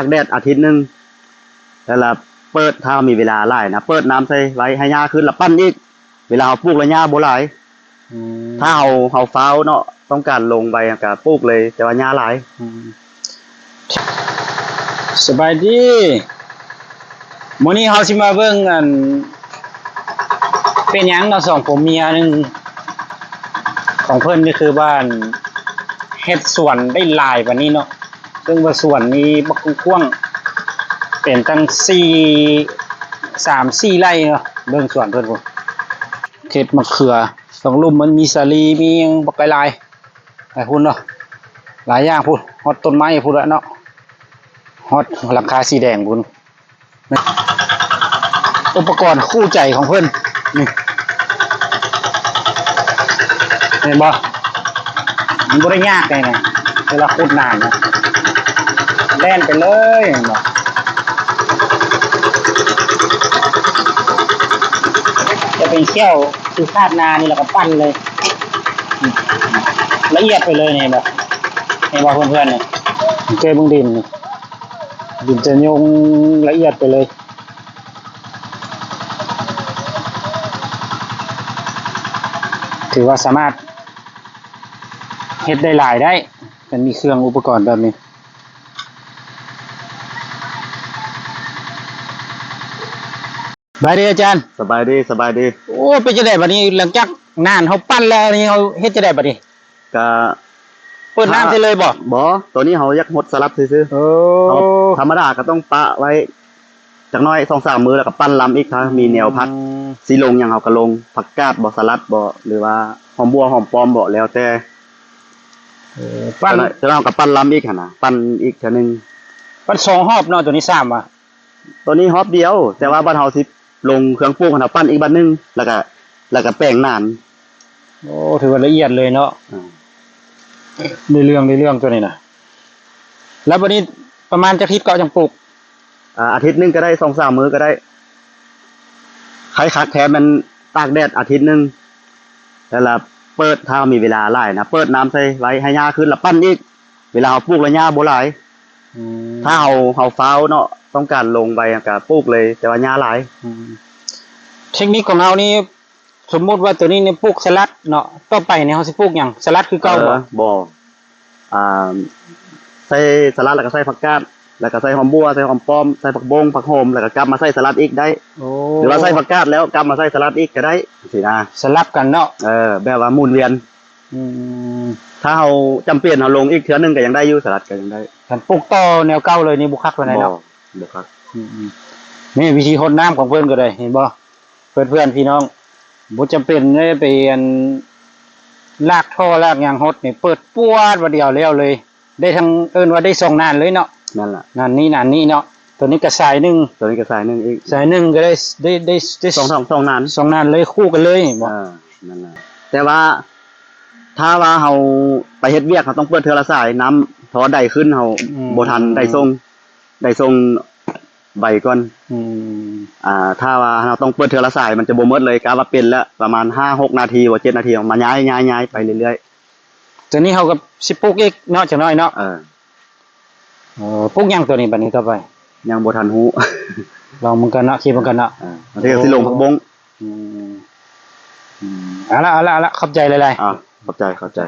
ากแดดอาทิตย์หนึงแล้วเราเปิดถ้ามีเวลาหลายนะเปิดน้ำใส่ไว้ให้หญ้าขึ้นแล้วปั้นอีก เวลาเราปลูกแล้วหญ้าบ่หลายอืมถ้าเฮาเฮาฟ้าวเนาะต้องการลงไปก็ปลูกเลย แต่ว่าหญ้าหลายอืมสบายดีมื้อนี้เฮาสิมาเบิ่งอัน เป็นหยังเนาะสองผมเมียหนึงของเพิ่นนี่คือบ้านเฮ็ดสวนได้หลายกว่านี้เนาะ ซึ่องว่าสวนนี้บักกว้งเป็นตั้ง4 3 4ไร่เนาะเบิ่งสวนเพิ่อนพุ่นเขตมะเขือสองลุ่มมันมีสาลีมียังบักไกลายหลายพุ่นเนาะหลายอย่างพุ่นฮอตต้นไม้พุ่นละเนาะฮอตหลังคาสีแดงพุ่นอุปกรณ์คู่ใจของเพื่อนนี่เห็นบ่มันบ่ได้ยากเลยนะเวลาขุดนานนะ แล่นไปเลยเห็นบ่จะเป็นแก้วคือคาดนานี่แล้วก็ปั้นเลยละเอียดไปเลยเนี่ยแบบเห็นว่าเพื่อนๆเนี่ยเจอบึงดินดินจะยงละเอียดไปเลยถือว่าสามารถเฮ็ดได้หลายได้ มันมีเครื่องอุปกรณ์แบบนี้ บายดีอาจารย์ สบายดีสบายดี โอ้เป็นจะได้บัดนี้หลังจากนานเขาปั้นแล้วนี่เขาเฮ็ดจะได้บัดนี้ก็เปิดน้ำได้เลยบ่บ่ตัวนี้เฮาอยากหดสลับซื่อโอ้ๆเฮาธรรมดาก็ต้องปะไว้จักหน้อย2-3มื้อแล้วก็ปั้นลำอีกถ้ามีแนวพักสิลงอย่างเฮาก็ลงผักกาดบ่สลัดบ่หรือว่าหอมบัวหอมปอมบ่แล้วแต่เออปั้นจะเอากับปั้นลำอีกหั่นน่ะปั้นอีกเทื่อนึงปั้นสองรอบเนาะตัวนี้สามอะตัวนี้ฮอบเดียว แต่ว่าบ้านเฮาสิ ลงเครื่องปรุงหั่นน่ะปั้นอีกบัดนึงแล้วก็แล้วก็แป้งนานโอ้ถือว่าละเอียดเลยเนาะอ่าในเรื่องในเรื่องตัวนี้นะแล้ววันนี้ประมาณจะทิศเกาะจังปลูกอ่าอาทิตย์หนึงก็ได้2-3มื้อก็ได้ใครคักแท้มันตากแดดอาทิตย์หนึงแล้วเราเปิดถ้ามีเวลาหลายนะเปิดน้ำใส่ไว้ให้หญ้าขึ้นแล้วปั้นอีก เวลาเราปลูกแล้วหญ้าบ่หลาย ถ้าเฮาเฮาฟ้าวเนาะต้องการลงไปก็ปลูกเลย แต่ว่าหญ้าหลาย อืมเทคนิคของเรานี่สมมุติว่าตัวนี้เนี่ยปลูกสลัดเนาะต่อไปเนี่ยเขาสิปลูกอย่างสลัดคือเก่าบ่ ออบ่อ่าใส่สลัดแล้วก็ใส่ผักกาดแล้วก็ใส่หอมบัวใส่หอมป้อมใส่ผักบงผักโหมแล้วก็กลับมาใส่สลัดอีกได้โอ้หรือว่าใส่ผักกาดแล้วกลับมาใส่สลัดอีกก็ได้สินะสลับกันเนาะเออแบบว่าหมุนเวียนอืม ถ้าเฮาจำเป็นเฮาลงอีกเทื่อนึงก็ยังได้อยู่สลัดก็ยังได้คันปลูกต่อแนวเก่าเลยนี่บุคักไปไหนบ่เนาะ บ่ครับอืมๆนี่วิธีหดน้ำของเพื่อนก็ได้เห็นบ่เพื่อนเพื่อนๆพี่น้องบ่จำเป็นได้ไปอันลากท่อลากหยางหดนี่เปิดปวดว่าเดียวแล้วเลย ได้ทั้งเอิ้นว่าได้สองนานเลยเนาะนั่นล่ะ นานนี้นานนี้เนาะตัวนี้ก็สายหนึ่งตัวนี้ก็ใส่นึงอีกสายหนึ่งก็ได้ได้ได้ได้สองสองสองนานสองนานเลยคู่กันเลยบเออนั่นน่ะแต่ว่า ถ้าว่าเฮาไปเฮ็ดเวียกเขาต้องเปิดเทื่อละสายน้ำทอได้ขึ้นเฮาบ่ทันได้ส่งได้ส่งใบก่อน อืมอ่า ถ้าว่าเราต้องเปิดเทือละสายมันจะบ่หมดเลยกะว่าเป็นแล้วประมาณ5 6นาทีว่า7นาทีมาย้ายย้ายย้ายไปเรื่อยตัวนี้เขาก็สิปลูกอีกเนาะจังน้อยเนาะๆเออเออปลูกหยังตัวนี้บัดนี้ต่อไป ยังบ่ทันฮู้ ลองมันกันเนาะคิดมันกันเนาะเออมันก็สิลงผักบงอืมอืม เอาละเอาละเอาละเข้าใจหลายอ่า เข้าใจเข้าใจ